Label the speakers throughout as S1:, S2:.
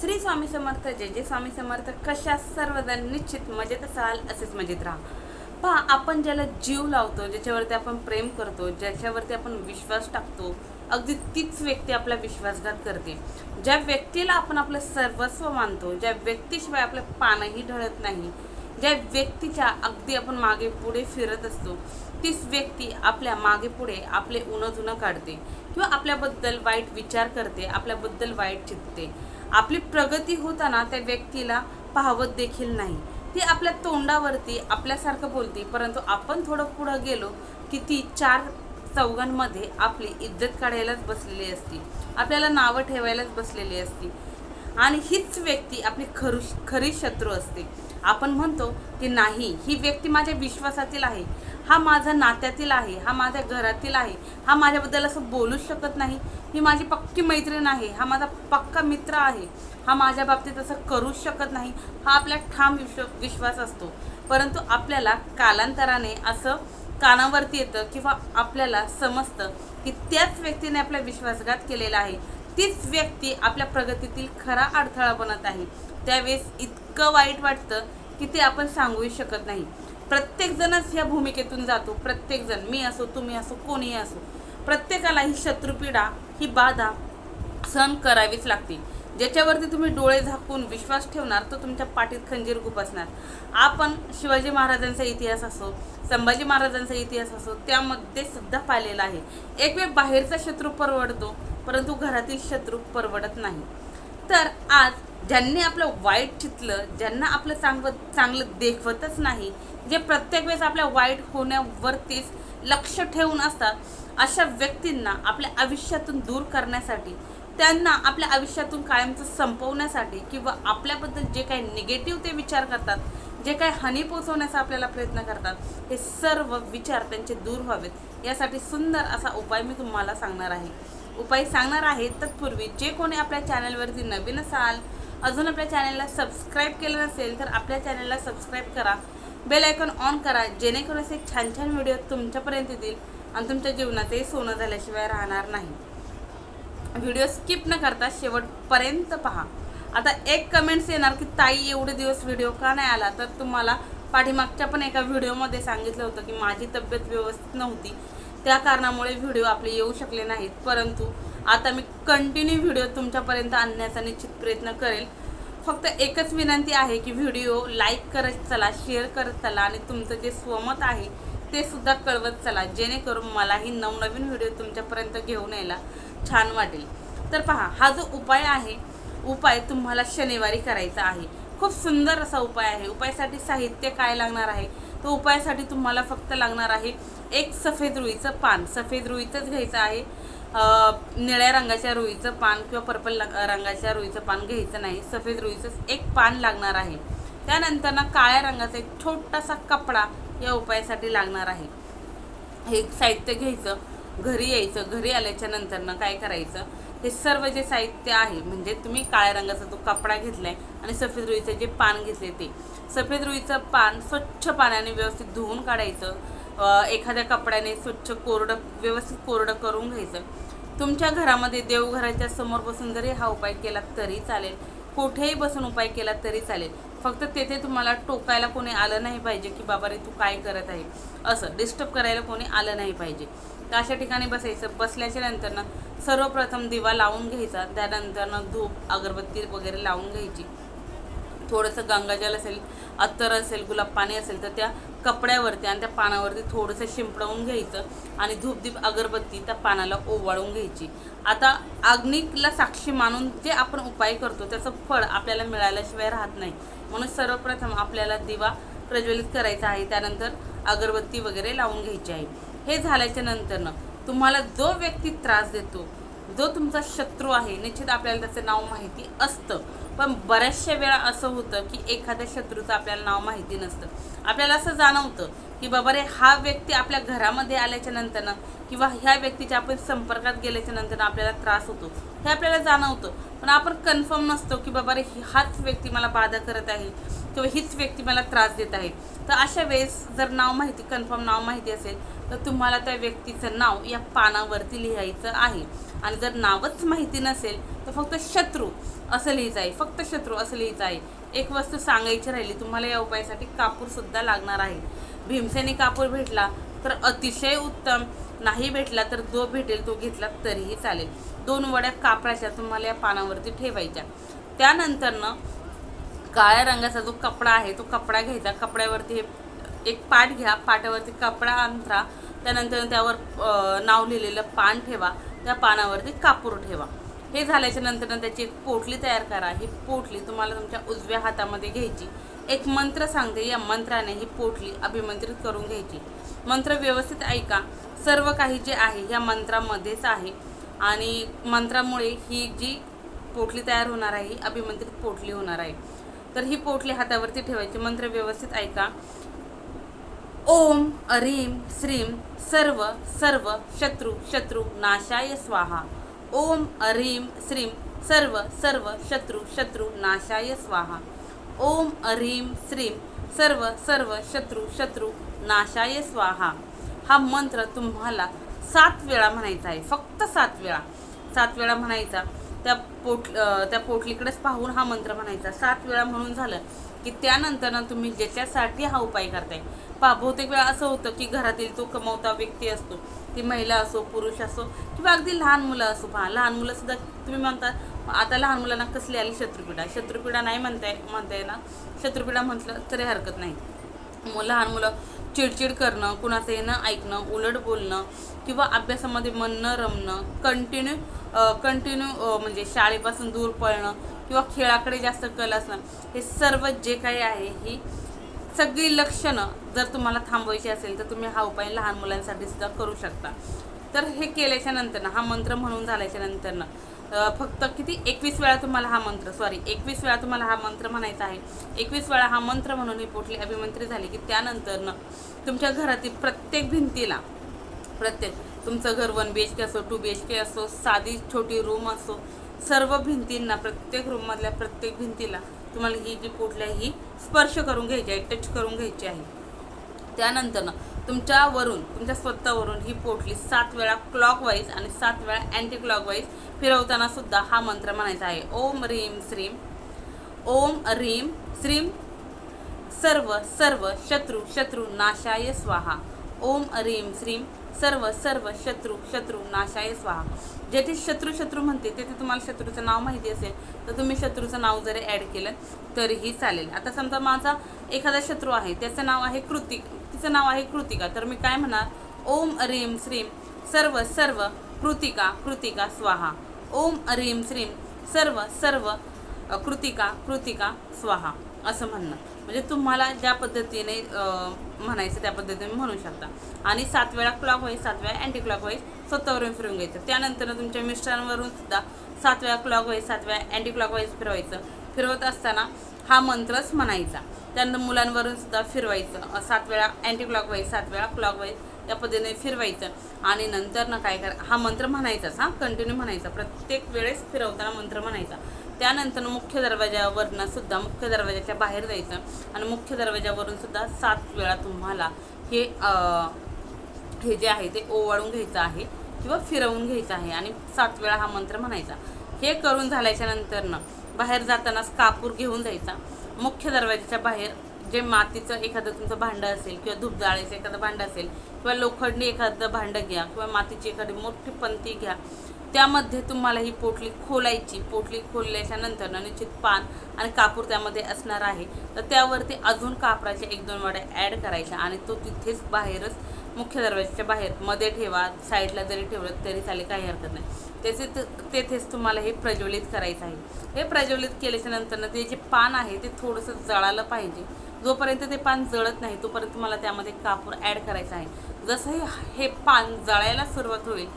S1: श्री स्वामी समर्थ जय जय स्वामी समर्थ. कशा सर्वजण निश्चित मजेत असाल असेच मजेत राहा. पहा आपण ज्याला जीव लावतो ज्याच्यावरती आपण प्रेम करतो ज्याच्यावरती आपण विश्वास टाकतो अगदी तीच व्यक्ती आपला विश्वासघात करते. ज्या व्यक्तीला आपण आपलं सर्वस्व मानतो ज्या व्यक्तीशिवाय आपलं पानही ढळत नाही ज्या व्यक्तीच्या अगदी आपण मागे पुढे फिरत असतो तीच व्यक्ती आपल्या मागे पुढे आपले उणं धुणं काढते किंवा आपल्याबद्दल वाईट विचार करते आपल्याबद्दल वाईट चित्ते. आपली प्रगती होताना त्या व्यक्तीला पाहवत देखील नाही. ती आपल्या तोंडावरती आपल्यासारखं बोलते परंतु आपण थोडं पुढं गेलो की ती चार चौघांमध्ये आपली इज्जत काढायलाच बसलेली असती. आपल्याला नावं ठेवायलाच बसलेली असती. आणि हीच व्यक्ती आपली खरू खरी शत्रू असते. आपण म्हणतो की नाही ही व्यक्ती माझ्या विश्वासातील आहे. हा माझा नात्यातील आहे हा माझ्या घरातील आहे. हा माझ्याबद्दल असं बोलूच शकत नाही. ही माझी पक्की मैत्रीण आहे. हा माझा पक्का मित्र आहे. हा माझ्या बाबतीत असं करूच शकत नाही. हा आपला ठाम विश्व विश्वास असतो. परंतु आपल्याला कालांतराने असं कानावरती येतं किंवा आपल्याला समजतं की त्याच व्यक्तीने आपला विश्वासघात केलेला आहे. तीच व्यक्ती आपल्या प्रगतीतील खरा अडथळा बनत आहे. त्यावेळेस इतकं वाईट वाटतं की ते आपण सांगूही शकत नाही. प्रत्येकजणच या भूमिकेतून जातो. प्रत्येकजण मी असो तुम्ही असो कोणीही असो. प्रत्येकाला ही शत्रुपीडा ही बाधा सहन करावीच लागते ज्याच्यावरती तुम्ही डोळे झाकून विश्वास ठेवणार तो तुमच्या पाठीत खंजीर गुपसणार आपण शिवाजी महाराजांचा इतिहास असो संभाजी महाराजांचा इतिहास असो त्यामध्ये सुद्धा पाहिलेला आहे. एक वेळ बाहेरचा शत्रू परवडतो परंतु घरातील शत्रू परवडत नाही. तर आज ज्यांनी आपलं वाईट चितलं ज्यांना आपलं चांगलं चांगलं देखवतच नाही जे प्रत्येक वेळेस आपल्या वाईट होण्यावरतीच लक्ष ठेवून असतात अशा व्यक्तींना आपल्या आयुष्यातून दूर करण्यासाठी त्यांना आपल्या आयुष्यातून कायमचं संपवण्यासाठी किंवा आपल्याबद्दल जे काही निगेटिव्ह ते विचार करतात जे काही हानी पोचवण्याचा आपल्याला प्रयत्न करतात हे सर्व विचार त्यांचे दूर व्हावेत. यासाठी सुंदर असा उपाय मी तुम्हाला सांगणार आहे. उपाय सांगणार आहे तत्पूर्वी जे कोणी आपल्या चॅनलवरती नवीन असाल अजून आपल्या चॅनलला सबस्क्राईब केलं नसेल तर आपल्या चॅनलला सबस्क्राईब करा. बेल आयकॉन ऑन करा जेणेकरून असे छान छान व्हिडिओ तुमच्यापर्यंत येतील आणि तुमच्या जीवनातही सोनं झाल्याशिवाय राहणार नाही. व्हिडिओ स्किप न करता शेवटपर्यंत पहा. आता एक कमेंट्स येणार की ताई एवढे दिवस व्हिडिओ का नाही आला? तर तुम्हाला पाठीमागच्या पण एका व्हिडिओमध्ये सांगितलं होतं की माझी तब्येत व्यवस्थित नव्हती. त्या कारणामुळे व्हिडिओ आपले येऊ शकले नाहीत. परंतु आता मी कंटिन्यू व्हिडिओ तुमच्यापर्यंत आणण्याचा निश्चित प्रयत्न करेल. फक्त एकच विनंती आहे की व्हिडिओ लाईक करत चला शेअर करत चला आणि तुमचं जे स्वमत आहे ते सुद्धा कळवत चला जेणेकरून मलाही नवनवीन व्हिडिओ तुमच्यापर्यंत घेऊन यायला छान वाटेल. तर पहा हा जो उपाय आहे उपाय तुम्हाला शनिवारी करायचा आहे. खूप सुंदर असा उपाय आहे. उपायासाठी साहित्य काय लागणार आहे? तो उपायासाठी तुम्हाला फक्त लागणार आहे एक सफेद रुईचं पान. सफेद रुईचंच घ्यायचं आहे. निळ्या रंगाच्या रुईचं पान किंवा पर्पल रंगाच्या रुईचं पान घ्यायचं नाही. सफेद रुईचं एक पान लागणार आहे. त्यानंतर ना काळ्या रंगाचा एक छोटासा कपडा या उपायासाठी लागणार आहे. हे साहित्य घ्यायचं घरी यायचं घरी आल्याच्यानंतर ना काय करायचं? हे सर्व जे साहित्य आहे म्हणजे तुम्ही काळ्या रंगाचा तो कपडा घेतलाय आणि सफेद रुईचं जे पान घेतले ते. सफेद रुईचं पान स्वच्छ पाण्याने व्यवस्थित धुवून काढायचं. एखाद्या कपड्याने स्वच्छ कोरडं व्यवस्थित कोरडं करून घ्यायचं. तुमच्या घरामध्ये देवघराच्या समोर बसून जरी हा उपाय केला तरी चालेल. कुठेही बसून उपाय केला तरी चालेल. फक्त तेथे तुम्हाला टोकायला कोणी आलं नाही पाहिजे की बाबा रे तू काय करत आहे. असं डिस्टर्ब करायला कोणी आलं नाही पाहिजे. तर अशा ठिकाणी बसायचं. बसल्याच्या नंतरनं सर्वप्रथम दिवा लावून घ्यायचा. त्यानंतरनं धूप अगरबत्ती वगैरे लावून घ्यायची. थोडंसं गंगाजल असेल अत्तर असेल गुलाब पाणी असेल तर त्या कपड्यावरती आणि त्या पानावरती थोडंसं शिंपडवून घ्यायचं आणि धूपदीप अगरबत्ती त्या पानाला ओवाळून घ्यायची. आता अग्निकला साक्षी मानून जे आपण उपाय करतो त्याचं फळ आपल्याला मिळाल्याशिवाय राहत नाही. म्हणून सर्वप्रथम आपल्याला दिवा प्रज्वलित करायचा आहे. त्यानंतर अगरबत्ती वगैरे लावून घ्यायची आहे. हे झाल्याच्या नंतरनं तुम्हाला जो व्यक्ती त्रास देतो जो तुमचा शत्रू आहे निश्चित आपल्याला त्याचं नाव माहिती असतं. पण बऱ्याचशा वेळा असं होतं की एखाद्या शत्रूचं आपल्याला नाव माहिती नसतं. आपल्याला असं जाणवतं की बाबा रे हा व्यक्ती आपल्या घरामध्ये आल्याच्या नंतरनं किंवा ह्या व्यक्तीच्या आपण संपर्कात गेल्याच्या नंतरनं आपल्याला त्रास होतो. हे आपल्याला जाणवतं. पण आपण कन्फर्म नसतो की बाबा रे हाच व्यक्ती मला बाधा करत आहे किंवा हीच व्यक्ती मला त्रास देत आहे. तर अशा वेळेस जर नाव माहिती कन्फर्म नाव माहिती असेल तर तुम्हाला त्या व्यक्तीचं नाव या पानावरती लिहायचं आहे. आणि जर नावच माहिती नसेल तर फक्त शत्रू असं लिहायचं आहे. फक्त शत्रू असं लिहायचं आहे. एक वस्तू सांगायची राहिली तुम्हाला या उपायासाठी कापूरसुद्धा लागणार आहे. भीमसेनी कापूर भेटला तर अतिशय उत्तम. नाही भेटला तर जो भेटेल तो घेतला तरीही चालेल. दोन वड्या कापराच्या तुम्हाला या पानावरती ठेवायच्या. त्यानंतरनं काळ्या रंगाचा जो कपडा आहे तो कपडा घ्यायचा. कपड्यावरती हे एक पाट घ्या. पाटावरती कपडा अंथरा. त्यानंतर त्यावर नाव लिहिलेलं पान ठेवा. त्या पानावरती कापूर ठेवा. हे झाल्याच्यानंतर त्याची एक पोटली तयार करा. ही पोटली तुम्हाला तुमच्या उजव्या हातामध्ये घ्यायची. एक मंत्र सांगते. या मंत्राने ही पोटली अभिमंत्रित करून घ्यायची. मंत्र व्यवस्थित ऐका. सर्व काही जे आहे या मंत्रामध्येच आहे. आणि मंत्रामुळे ही जी पोटली तयार होणार आहे ही अभिमंत्रित पोटली होणार आहे. तर ही पोटली हातावरती ठेवायची. मंत्र व्यवस्थित ऐका. ओम अरीम श्रीम सर्व सर्व शत्रू शत्रू नाशाय स्वाहा. ओम अरीम श्रीम सर्व सर्व शत्रू शत्रू नाशाय स्वाहा. ओम अरीम श्रीम सर्व सर्व शत्रू शत्रू नाशाय स्वाहा. हा मंत्र तुम्हाला सात वेळा म्हणायचा आहे. फक्त सात वेळा. सात वेळा म्हणायचा. त्या पोट त्या पोटलीकडेच पाहून हा मंत्र म्हणायचा. सात वेळा म्हणून झालं की त्यानंतर ना तुम्ही ज्याच्यासाठी हा उपाय करताय. पा बहुतेक वेळा असं होतं की घरातील तो कमवता व्यक्ती असतो ती महिला असो पुरुष असो किंवा अगदी लहान मुलं असो पहा लहान मुलं सुद्धा तुम्ही म्हणता आता लहान मुलांना कसली आली शत्रुपीडा? शत्रुपीडा नाही म्हणताय म्हणताय ना शत्रुपीडा म्हटलं तरी हरकत नाही. मग लहान मुलं चिडचिड करणं कुणाचं येणं ऐकणं उलट बोलणं किंवा अभ्यासामध्ये मन न रमणं कंटिन्यू कंटिन्यू म्हणजे शाळेपासून दूर पळणं किंवा खेळाकडे जास्त कल असणं हे सर्व जे काही आहे ही सगळी लक्षणं जर तुम्हाला थांबवायची असेल तर तुम्ही हा उपाय लहान मुलांसाठी सुद्धा करू शकता. तर हे केल्याच्या नंतरनं हा मंत्र म्हणून झाल्याच्या नंतरनं फक्त किती? एकवीस वेळा तुम्हाला हा मंत्र सॉरी एकवीस वेळा तुम्हाला हा मंत्र म्हणायचा आहे. एकवीस वेळा हा मंत्र म्हणून ही पोटली अभिमंत्री झाली की त्यानंतरनं तुमच्या घरातील प्रत्येक भिंतीला प्रत्येक तुमचं घर वन बी एच के असो टू बी एच के असो साधी छोटी रूम असो सर्व भिंतींना प्रत्येक रूममधल्या प्रत्येक भिंतीला तुम्हाला ही जी पोटली आहे ही स्पर्श करून घ्यायची आहे टच करून घ्यायची आहे. त्यानंतरनं तुमच्यावरून तुमच्या स्वतःवरून ही पोटली सात वेळा क्लॉकवाईज आणि सात वेळा अँटी क्लॉकवाईज फिरवताना सुद्धा हा मंत्र म्हणायचा आहे. ओम रीम श्रीम. ओम रीम श्रीम. सर्व सर्व शत्रू शत्रू नाशाय स्वाहा. ओम रीम श्रीम. सर्व सर्व शत्रू शत्रू नाशाय स्वाहा. जेथे शत्रू शत्रू म्हणते तेथे तुम्हाला शत्रूचं नाव माहिती असेल तर तुम्ही शत्रूचं नाव जरी ॲड केलं तरीही चालेल. आता समजा माझा एखादा शत्रू आहे त्याचं नाव आहे कृतिक. तिचं नाव आहे कृतिका. तर मी काय म्हणणार? ओम रीम श्रीम सर्व सर्व कृतिका कृतिका स्वाहा. ओम रीम श्रीम सर्व सर्व कृतिका कृतिका स्वाहा. असं म्हणणं म्हणजे तुम्हाला ज्या पद्धतीने म्हणायचं त्या पद्धतीने म्हणू शकता. आणि सात वेळा क्लॉक वाईज सात वेळा अँटी क्लॉक वाईज स्वतःवरून फिरून घ्यायचं. त्यानंतर तुमच्या मिस्टरांवरून सुद्धा सात वेळा क्लॉक वाईज सात वेळा अँटी क्लॉक वाईज फिरवायचं. फिरवत असताना हा मंत्रच म्हणायचा. त्यानंतर मुलांवरून सुद्धा फिरवायचं. सात वेळा अँटी क्लॉक वाईज सात वेळा क्लॉक वाईज त्या पद्धतीने फिरवायचं. आणि नंतर ना काय करा हा मंत्र म्हणायचाच हा कंटिन्यू म्हणायचा. प्रत्येक वेळेस फिरवताना मंत्र म्हणायचा. त्यानंतर मुख्य दरवाजावरनं सुद्धा मुख्य दरवाजाच्या बाहेर जायचं. आणि मुख्य दरवाजावरून सुद्धा सात वेळा तुम्हाला हे हे जे आहे ते ओवाळून घ्यायचं आहे किंवा फिरवून घ्यायचं आहे. आणि सात वेळा हा मंत्र म्हणायचा. हे करून झाल्याच्या नंतरनं बाहेर जातानाच कापूर घेऊन जायचा मुख्य दरवाजाच्या बाहेर जे मातीचं एखादं तुमचं भांडं असेल किंवा धूप एखादं भांडं असेल किंवा लोखंडी एखादं भांडं घ्या किंवा मातीची एखादी मोठी पंती घ्या त्यामध्ये तुम्हाला ही पोटली खोलायची. पोटली खोलल्याच्या नंतर निश्चित पान आणि कापूर त्यामध्ये असणार आहे. तर त्यावरती अजून कापराच्या एक दोन वाड्या ॲड करायच्या आणि तो तिथेच बाहेरच मुख्य दरवाजाच्या बाहेर मध्ये ठेवा. साईडला जरी ठेवलं तरी चालेल काही हरकत नाही. त्याचे तेथेच तुम्हाला हे प्रज्वलित करायचं आहे. हे प्रज्वलित केल्याच्यानंतर ते जे पान आहे ते थोडंसं जळालं पाहिजे. जोपर्यंत ते पान जळत नाही तोपर्यंत तुम्हाला त्यामध्ये कापूर ॲड करायचा आहे. जसं हे हे पान जळायला सुरुवात होईल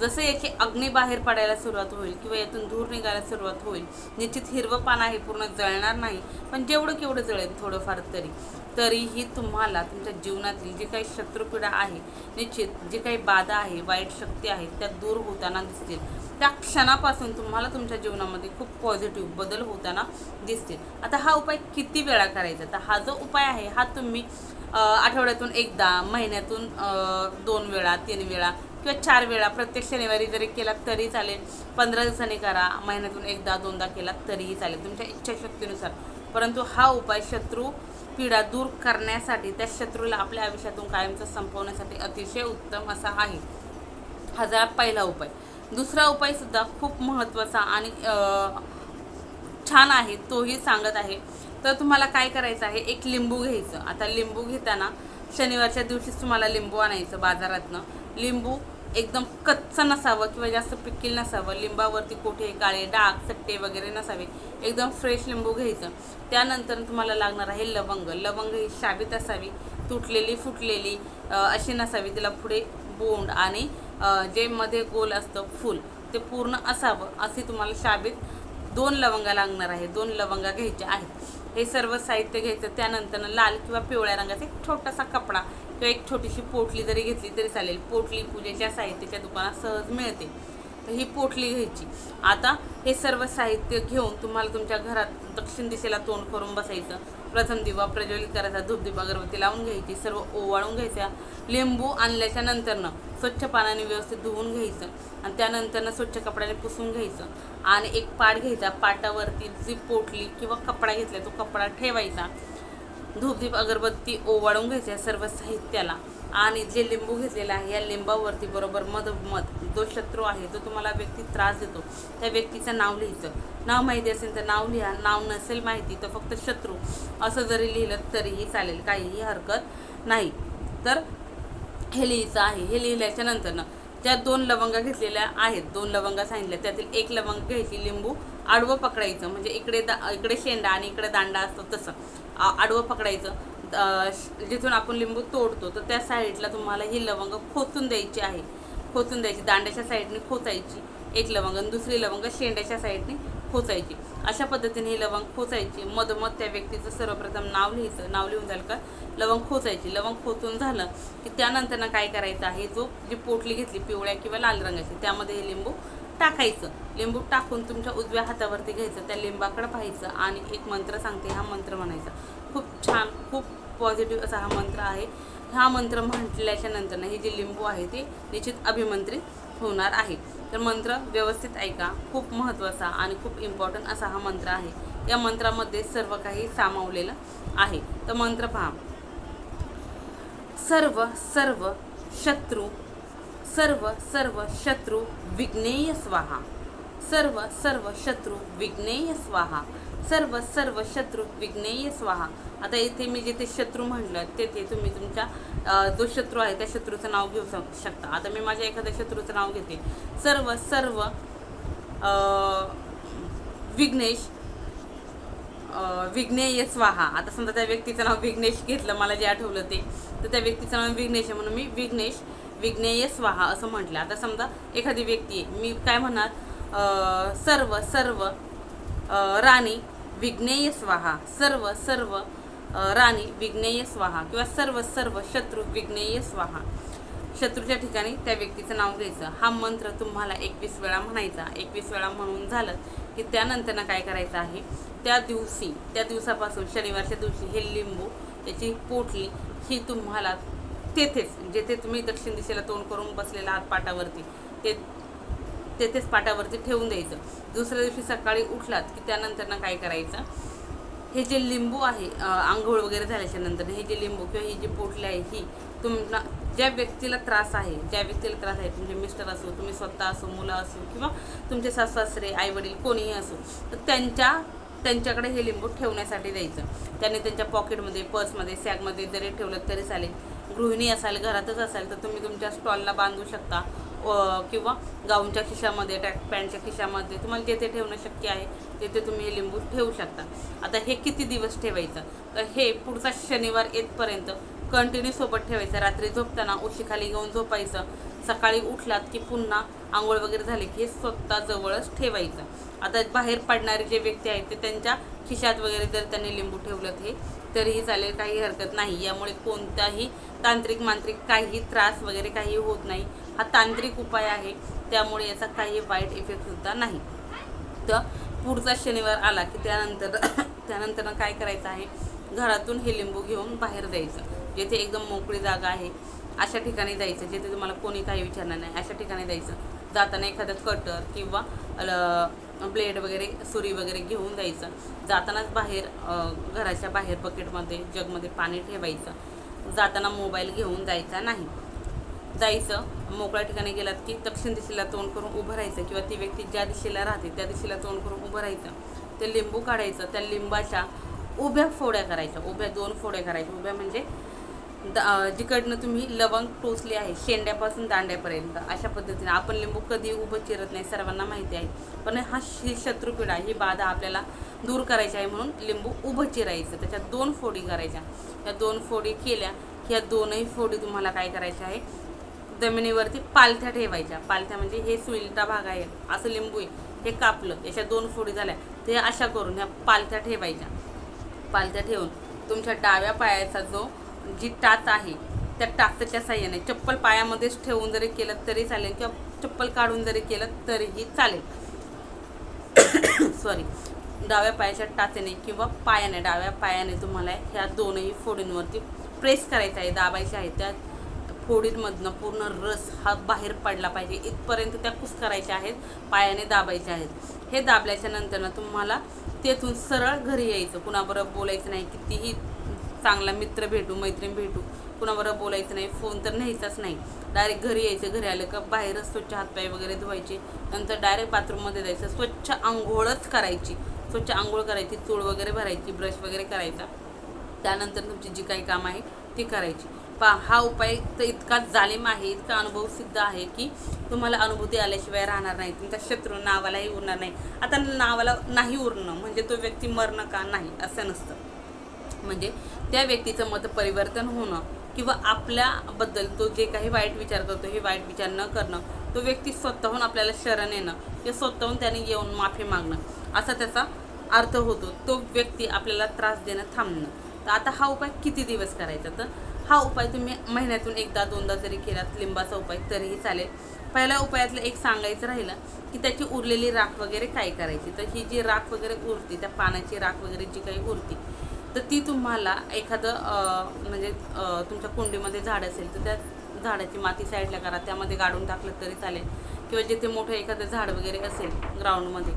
S1: जसं याची अग्नी बाहेर पडायला सुरुवात होईल किंवा यातून धूर निघायला सुरुवात होईल निश्चित हिरवं पान आहे पूर्ण जळणार नाही पण जेवढं केवढं जळेल थोडंफार तरी. तरीही तुम्हाला तुमच्या जीवनातील जी काही शत्रुपीडा आहे निश्चित जी काही बाधा आहे वाईट शक्ती आहे त्या दूर होताना दिसतील. त्या क्षणापासून तुम्हाला तुमच्या जीवनामध्ये खूप पॉझिटिव्ह बदल होताना दिसतील. आता हा उपाय किती वेळा करायचा? तर हा जो उपाय आहे हा तुम्ही आठवड्यातून एकदा महिन्यातून दोन वेळा तीन वेळा किंवा चार वेळा प्रत्येक शनिवारी जरी केला तरी चालेल. पंधरा दिवसांनी करा महिन्यातून एकदा दोनदा केला तरीही चालेल तुमच्या इच्छाशक्तीनुसार परंतु हा उपाय शत्रू पीडा दूर करण्यासाठी त्या शत्रूला आपल्या आयुष्यातून कायमचं संपवण्यासाठी अतिशय उत्तम असा आहे. हा पहिला उपाय. दुसरा उपायसुद्धा खूप महत्त्वाचा आणि छान आहे तोही सांगत आहे. तर तुम्हाला काय करायचं आहे? एक लिंबू घ्यायचं. आता लिंबू घेताना शनिवारच्या दिवशीच तुम्हाला लिंबू आणायचं बाजारातनं. लिंबू एकदम कच्चं नसावं किंवा जास्त पिकील नसावं. लिंबावरती कोठे काळे डाग चट्टे वगैरे नसावे. एकदम फ्रेश लिंबू घ्यायचं. त्यानंतर तुम्हाला लागणार आहे लवंग. लवंग ही शाबीत असावी तुटलेली फुटलेली अशी नसावी. तिला पुढे बोंड आणि जे मध्ये गोल असतं फूल ते पूर्ण असावं. असे तुम्हाला शाबीत दोन लवंगा लागणार आहे. दोन लवंगा घ्यायच्या आहेत. हे सर्व साहित्य घ्यायचं. त्यानंतर लाल किंवा पिवळ्या रंगाचा एक छोटासा कपडा. किंवा एक छोटीशी पोटली जरी घेतली तरी चालेल. पोटली पूजेच्या साहित्याच्या दुकानात सहज मिळते. तर ही पोटली घ्यायची. आता हे सर्व साहित्य घेऊन तुम्हाला तुमच्या घरात दक्षिण दिशेला तोंड करून बसायचं. प्रथम दिवा प्रज्वलित करायचा धूपदीप अगरबत्ती लावून घ्यायची सर्व ओवाळून घ्यायच्या. लिंबू आणल्याच्या नंतरनं स्वच्छ पाण्याने व्यवस्थित धुवून घ्यायचं आणि त्यानंतरनं स्वच्छ कपड्याने पुसून घ्यायचं. आणि एक पाट घ्यायचा. पाटावरती जी पोटली किंवा कपडा घेतला तो कपडा ठेवायचा. धूपदीप अगरबत्ती ओवाळून घ्यायच्या सर्व साहित्याला. आणि जे लिंबू घेतलेलं आहे या लिंबावरती बरोबर मधोमध जो शत्रू आहे जो तुम्हाला व्यक्ती त्रास देतो. त्या व्यक्तीचं नाव लिहायचं. नाव माहिती असेल तर नाव लिहा नाव नसेल माहिती तर फक्त शत्रू. असं जरी लिहिलं तरीही चालेल काहीही हरकत नाही. तर हे लिहायचं आहे. हे लिहिल्याच्या नंतरनं ज्या दोन लवंगा घेतलेल्या आहेत दोन लवंगा सांगितल्या त्यातील एक लवंग घ्यायची लिंबू आडवं पकडायचं म्हणजे इकडे दा इकडे शेंडा आणि इकडे दांडा असतो तसं. आडवं पकडायचं. जिथून आपण लिंबू तोडतो तर त्या साईडला तुम्हाला ही लवंग खोचून द्यायची आहे. खोचून द्यायची दांड्याच्या साईडने खोचायची एक लवंग आणि दुसरी लवंग शेंड्याच्या साईडने खोचायची. अशा पद्धतीने ही लवंग खोचायची. मधोमध त्या व्यक्तीचं सर्वप्रथम नाव लिहायचं नाव लिहून झालं का? लवंग खोचायची. लवंग खोचून झालं की त्यानंतर काय करायचं आहे? जो जी पोटली घेतली पिवळ्या किंवा लाल रंगाची त्यामध्ये हे लिंबू टाकायचं. लिंबू टाकून तुमच्या उजव्या हातावरती घ्यायचं त्या लिंबाकडे पाहायचं आणि एक मंत्र सांगते हा मंत्र म्हणायचा. खूप छान खूप पॉझिटिव्ह असा हा मंत्र आहे. हा मंत्र म्हटल्याच्या नंतर हे जे लिंबू आहे ते निश्चित अभिमंत्रित होणार आहे. तर मंत्र व्यवस्थित ऐका खूप महत्त्वाचा आणि खूप इम्पॉर्टंट असा हा मंत्र आहे. या मंत्रामध्ये सर्व काही सामावलेलं आहे. तर मंत्र पहा. सर्व सर्व शत्रू सर्व सर्व शत्रू विघ्नेय स्वाहा. सर्व सर्व शत्रू विघ्नेय स्वाहा. सर्व सर्व शत्रू विघ्नेय स्वाहा. आता इथे मी जिथे शत्रू म्हटलं तेथे तुम्ही तुमच्या जो शत्रू आहे त्या शत्रूचं नाव घेऊ शक- शकता. आता मी माझ्या एखाद्या शत्रूचं नाव घेते. सर्व सर्व विघ्नेश विघ्नेय स्वाहा. आता समजा त्या व्यक्तीचं नाव विघ्नेश घेतलं मला जे आठवलं ते तर त्या व्यक्तीचं नाव विघ्नेश आहे. म्हणून मी विघ्नेश विघ्नेय स्वाहा असं म्हटलं. आता समजा एखादी व्यक्ती आहे मी काय म्हणणार? सर्व सर्व राणी विघ्नेय स्वाहा. सर्व सर्व राणी विघ्नेय स्वाहा. किंवा सर्व सर्व शत्रू विघ्नेय स्वाहा. शत्रूच्या ठिकाणी त्या व्यक्तीचं नाव घ्यायचं. हा मंत्र तुम्हाला एकवीस वेळा म्हणायचा. एकवीस वेळा म्हणून झालं की त्यानंतरनं काय करायचं आहे? त्या दिवशी त्या दिवसापासून शनिवारच्या दिवशी हे लिंबू त्याची पोटली ही तुम्हाला तेथेच जेथे तुम्ही दक्षिण दिशेला तोंड करून बसलेला आहात पाटावरती ते तेथेच पाटावरती ठेवून द्यायचं. दुसऱ्या दिवशी सकाळी उठलात की त्यानंतर काय करायचं? हे जे लिंबू आहे आंघोळ वगैरे झाल्याच्यानंतर हे जे लिंबू किंवा ही जी पोटली आहे ही तुम्हाला ज्या व्यक्तीला त्रास आहे ज्या व्यक्तीला त्रास आहे तुमचे मिस्टर असो तुम्ही स्वतः असो मुलं असो किंवा तुमचे सासू सासरे आईवडील कोणीही असो तर त्यांच्या त्यांच्याकडे हे लिंबू ठेवण्यासाठी द्यायचं. त्यांनी त्यांच्या पॉकेटमध्ये पर्समध्ये सॅगमध्ये जरी ठेवलं तरी चालेल. गृहिणी असाल घरातच असाल तर तुम्ही तुमच्या स्टॉलला बांधू शकता. किंवा गाऊनच्या खिशामध्ये ट्रॅक पॅन्टच्या खिशामध्ये तुम्हाला जेथे ठेवणं शक्य आहे तेथे तुम्ही हे लिंबू ठेवू शकता. आता हे किती दिवस ठेवायचं? तर हे पुढचा शनिवार येतपर्यंत कंटिन्यू सोबत ठेवायचं. रात्री झोपताना उशीखाली घेऊन झोपायचं. सकाळी उठलात की पुन्हा आंघोळ वगैरे झाली की हे स्वतः जवळच ठेवायचं. आता बाहेर पडणारे जे व्यक्ती आहेत ते त्यांच्या खिशात वगैरे जर त्यांनी लिंबू ठेवलं हे तरीही चालेल काही हरकत नाही. यामुळे कोणताही तांत्रिक मांत्रिक काही त्रास वगैरे काही होत नाही. हा तांत्रिक उपाय आहे. त्यामुळे याचा काही वाईट इफेक्टसुद्धा नाही. तर पुढचा शनिवार आला की त्यानंतर त्यानंतर काय करायचं आहे? घरातून हे लिंबू घेऊन बाहेर जायचं. जेथे एकदम मोकळी जागा आहे अशा ठिकाणी जायचं. जिथे तुम्हाला कोणी काही विचारणार नाही अशा ठिकाणी जायचं. जाताना एखादं कटर किंवा ब्लेड वगैरे सुरी वगैरे घेऊन जायचं जातानाच बाहेर घराच्या बाहेर बकेटमध्ये जगमध्ये पाणी ठेवायचं. जाताना मोबाईल घेऊन जायचा नाही. जायचं. मोकळ्या ठिकाणी गेलात की दक्षिण दिशेला तोंड करून उभं राहायचं किंवा ती व्यक्ती ज्या दिशेला राहते त्या दिशेला तोंड करून उभं राहायचं. ते लिंबू काढायचं. त्या लिंबाच्या उभ्या फोड्या करायच्या. उभ्या दोन फोड्या करायच्या. उभ्या म्हणजे द जिकडनं तुम्ही लवंग टोचली आहे शेंड्यापासून दांड्यापर्यंत अशा पद्धतीने. आपण लिंबू कधी उभं चिरत नाही सर्वांना माहिती आहे. पण हा ही शत्रुपिढा ही बाधा आपल्याला दूर करायची आहे म्हणून लिंबू उभं चिरायचं. त्याच्यात दोन फोडी करायच्या. या दोन फोडी केल्या की या दोनही फोडी तुम्हाला काय करायच्या आहे? जमिनीवरती पालथ्या ठेवायच्या. पालथ्या म्हणजे हे सुईलटा भाग आहे. असं लिंबू आहे हे कापलं. याच्या दोन फोडी झाल्या. ते अशा करून ह्या पालथ्या ठेवायच्या. पालथ्या ठेवून तुमच्या डाव्या पायाचा जो जी टाच आहे त्या टाचच्या साह्याने चप्पल पायामध्येच ठेवून जरी केलं तरी चालेल किंवा चप्पल काढून जरी केलं तरीही चालेल. सॉरी डाव्या पायाच्या टाचेने किंवा पायाने डाव्या पायाने तुम्हाला ह्या दोनही फोडींवरती प्रेस करायचं आहे. दाबायचे आहे. त्या फोडींमधनं पूर्ण रस हा बाहेर पडला पाहिजे. इथपर्यंत त्या कुस करायच्या आहेत पायाने दाबायच्या आहेत. हे दाबल्याच्या नंतर तुम्हाला तेथून सरळ घरी यायचं. कुणाबरोबर बोलायचं नाही. कितीही चांगला मित्र भेटू मैत्रीण भेटू कुणाबरोबर बोलायचं नाही फोन तर न्यायचाच नाही. डायरेक्ट घरी यायचं घरी आलं का बाहेरच स्वच्छ हातपाय वगैरे धुवायचे नंतर डायरेक्ट बाथरूममध्ये जायचं स्वच्छ आंघोळच करायची. स्वच्छ आंघोळ करायची चूळ वगैरे भरायची ब्रश वगैरे करायचा. त्यानंतर तुमची जी काही काम आहे ती करायची. पा हा उपाय तर इतका जालिम आहे इतका अनुभव सिद्ध आहे की तुम्हाला अनुभूती आल्याशिवाय राहणार नाही. तुमचा शत्रू नावालाही उरणार नाही. आता नावाला नाही उरणं म्हणजे तो व्यक्ती मरणं का नाही असं नसतं. म्हणजे त्या व्यक्तीचं मत परिवर्तन होणं किंवा आपल्याबद्दल तो जे काही वाईट विचार करतो हे वाईट विचार न करणं तो व्यक्ती स्वतःहून आपल्याला शरण येणं किंवा स्वतःहून त्याने येऊन माफी मागणं असा त्याचा अर्थ होतो. तो व्यक्ती आपल्याला त्रास देणं थांबणं. तर आता हा उपाय किती दिवस करायचा? तर हा उपाय तुम्ही महिन्यातून एकदा दोनदा जरी केलात लिंबाचा उपाय तरीही चालेल. पहिल्या उपायातलं एक सांगायचं राहिलं की त्याची उरलेली राख वगैरे काय करायची? तर ही जी राख वगैरे उरती त्या पानाची राख वगैरे जी काही उरती तर ती तुम्हाला एखादं म्हणजे तुमच्या कुंडीमध्ये झाड असेल तर त्या झाडाची माती साईडला करा. त्यामध्ये गाडून टाकलं तरी चालेल. किंवा जिथे मोठं एखादं झाड वगैरे असेल ग्राउंडमध्ये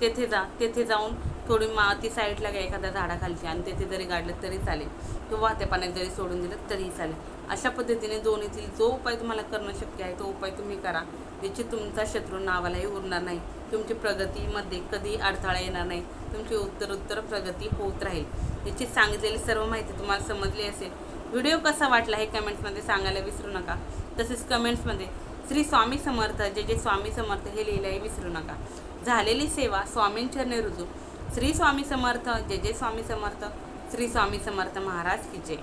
S1: तेथे जा. तेथे जाऊन थोडी माती साईडला घ्या एखाद्या झाडाखालची आणि तेथे जरी गाडलं तरी चालेल. किंवा वाहत्या पाण्यात जरी सोडून दिलं तरीही चालेल. अशा पद्धतीने दोन्हीतील जो उपाय तुम्हाला करणं शक्य आहे तो उपाय तुम्ही करा. ज्याची तुमचा शत्रू नावालाही उरणार नाही. तुमची प्रगतीमध्ये कधी अडथळा येणार नाही. तुमची उत्तर उत्तर प्रगती होत राहील. याची सांगितलेली सर्व माहिती तुम्हाला समजली असेल. व्हिडिओ कसा वाटला हे कमेंट्समध्ये सांगायला विसरू नका. तसेच कमेंट्समध्ये श्री स्वामी समर्थ जे जे स्वामी समर्थ हे लिहिलंही विसरू नका. झालेली सेवा स्वामींचरणे रुजू. श्री स्वामी समर्थ जे जे स्वामी समर्थ श्री स्वामी समर्थ महाराज की जय.